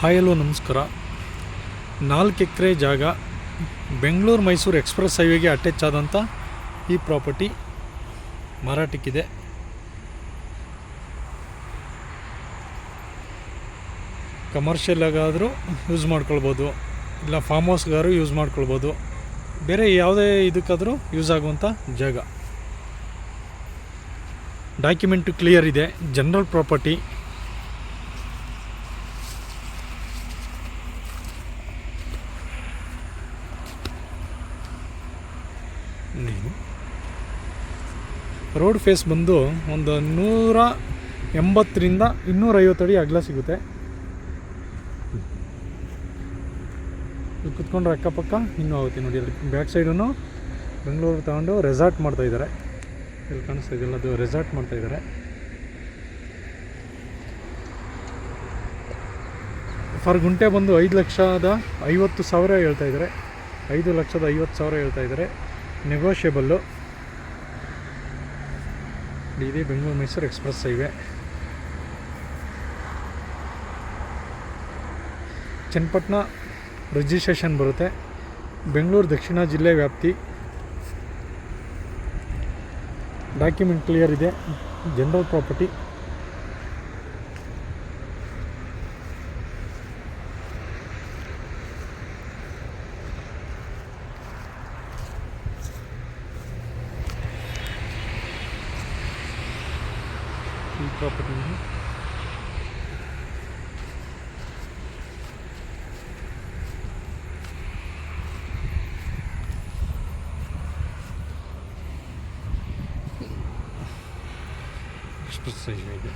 Hi hello ನಮಸ್ಕಾರ. ನಾಲ್ಕು ಎಕರೆ ಜಾಗ, ಬೆಂಗಳೂರು ಮೈಸೂರು ಎಕ್ಸ್ಪ್ರೆಸ್ ಹೈವೇಗೆ ಅಟ್ಯಾಚ್ ಆದಂಥ ಈ ಪ್ರಾಪರ್ಟಿ ಮಾರಾಟಕ್ಕಿದೆ. ಕಮರ್ಷಿಯಲ್ ಆಗಾದರೂ ಯೂಸ್ ಮಾಡ್ಕೊಳ್ಬೋದು, ಇಲ್ಲ ಫಾರ್ಮ್ ಹೌಸ್ಗಾದ್ರೂ ಯೂಸ್ ಮಾಡ್ಕೊಳ್ಬೋದು. ಬೇರೆ ಯಾವುದೇ ಇದಕ್ಕಾದರೂ ಯೂಸ್ ಆಗುವಂಥ ಜಾಗ. ಡಾಕ್ಯುಮೆಂಟು ಕ್ಲಿಯರ್ ಇದೆ ಜನರಲ್ ಪ್ರಾಪರ್ಟಿ ರೋಡ್ ಫೇಸ್ ಬಂದು ಒಂದು ನೂರ ಎಂಬತ್ತರಿಂದ ಇನ್ನೂರೈವತ್ತು ಅಡಿ ಅಗಲ ಸಿಗುತ್ತೆ. ಕುತ್ಕೊಂಡ್ರೆ ಅಕ್ಕಪಕ್ಕ, ಇನ್ನೂ ಆಗುತ್ತೆ ನೋಡಿ ಅಲ್ಲಿ ಬ್ಯಾಕ್ ಸೈಡೂ ಬೆಂಗಳೂರು ತಗೊಂಡು ರೆಸಾರ್ಟ್ ಮಾಡ್ತಾಯಿದ್ದಾರೆ ಇಲ್ಲಿ ಕಾಣಿಸ್ತಾ ಇದೆಯಲ್ಲ ಅದು ರೆಸಾರ್ಟ್ ಮಾಡ್ತಾ ಇದ್ದಾರೆ. ಫಾರ್ ಗುಂಟೆ ಬಂದು ಐದು ಲಕ್ಷದ ಐವತ್ತು ಸಾವಿರ ಹೇಳ್ತಾ ಇದ್ದಾರೆ. ಐದು ಲಕ್ಷದ ಐವತ್ತು ಸಾವಿರ ಹೇಳ್ತಾ ಇದ್ದಾರೆ. ನೆಗೋಷಿಯಬಲ್ಲು ಇದೇ Bengaluru Mysuru express highway. Channapatna registration ಬರುತ್ತೆ. ಬೆಂಗಳೂರು ದಕ್ಷಿಣ ಜಿಲ್ಲೆ ವ್ಯಾಪ್ತಿ. ಡಾಕ್ಯುಮೆಂಟ್ ಕ್ಲಿಯರ್ ಇದೆ. General property. ಈ ಪ್ರಾಪರ್ಟಿ ಎಕ್ಸ್ಪ್ರೆಸ್ ಹೈವೇ ಇದೆ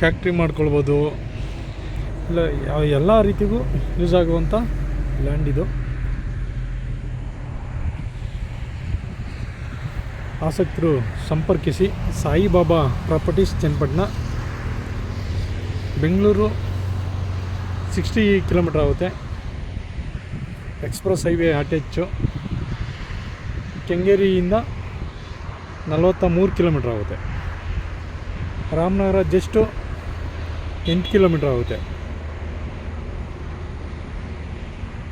ಫ್ಯಾಕ್ಟ್ರಿ ಮಾಡ್ಕೊಳ್ಬೋದು. ಇಲ್ಲ, ಯಾವ ಎಲ್ಲ ರೀತಿಗೂ ಯೂಸ್ ಆಗುವಂಥ ಲ್ಯಾಂಡ್ ಇದು. ಆಸಕ್ತರು ಸಂಪರ್ಕಿಸಿ Saibaba properties Channapatna, Bengaluru sixty kilometre ಆಗುತ್ತೆ. ಎಕ್ಸ್ಪ್ರೆಸ್ ಹೈವೇ ಅಟ್ಯಾಚು ಕೆಂಗೇರಿಯಿಂದ ನಲವತ್ತ ಮೂರು ಕಿಲೋಮೀಟ್ರ್ ಆಗುತ್ತೆ. ರಾಮನಗರ ಜಸ್ಟು ಎಂಟು ಕಿಲೋಮೀಟ್ರ್ ಆಗುತ್ತೆ.